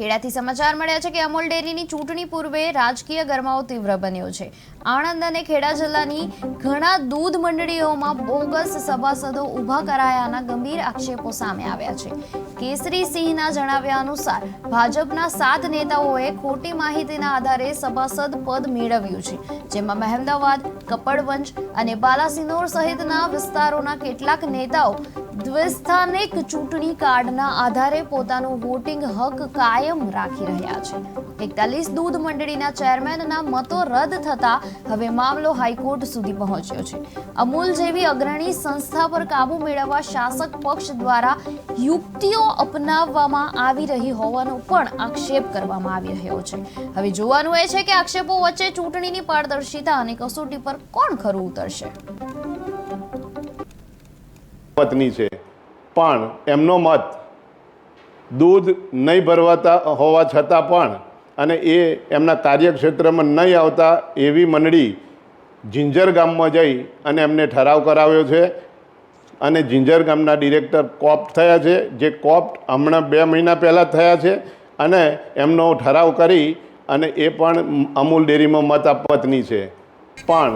ખેડાથી સમાચાર મળ્યા છે કે અમૂલ ડેરીની ચૂંટણી પૂર્વે રાજકીય ગરમાવો તીવ્ર બન્યો છે. આણંદ અને ખેડા જિલ્લાની ઘણા દૂધ મંડળીઓમાં બોગસ સભાસદો ઊભા કરાયાના ગંભીર આક્ષેપો સામે આવ્યા છે. કેસરી સિંહના જણાવ્યા અનુસાર, ભાજપના સાત નેતાઓએ ખોટી માહિતીના આધારે સભાસદ પદ મેળવ્યું છે, જેમાં મહેમદાવાદ, કપડવંજ અને બાલાસિનોર સહિતના વિસ્તારોના કેટલાક નેતાઓ દ્વિસ્થાનિક ચૂંટણી કાર્ડના આધારે પોતાનું વોટિંગ હક કાયમ રાખી રહ્યા છે. એકતાલીસ દૂધ મંડળીના ચેરમેનના મતો રદ થતા હવે મામલો હાઈકોર્ટ સુધી પહોંચ્યો છે. અમૂલ જેવી અગ્રણી સંસ્થા પર કાબુ મેળવવા શાસક પક્ષ દ્વારા યુક્તિઓ અપનાવવામાં આવી રહી હોવાનો પણ આક્ષેપ કરવામાં આવી રહ્યો છે. હવે જોવાનું એ છે કે આક્ષેપો વચ્ચે ચૂંટણીની પારદર્શિતા અને કસોટી પર કોણ ખરું ઉતરશે? પત્ની છે. પણ એમનો મત દૂધ નહીં ભરવાતા હોવા છતાં પણ અને એ એમના કાર્યક્ષેત્રમાં નહીં આવતા એવી મંડળી જિંજર ગામમાં જઈ અને એમને ઠરાવ કરાવ્યો છે. અને જિંજર ગામના ડિરેક્ટર કોપ્ટ થયા છે, જે કોપ્ટ હમણાં બે મહિના પહેલાં થયા છે અને એમનો ઠરાવ કરી અને એ પણ અમૂલ ડેરીમાં મત આપવતની છે. પણ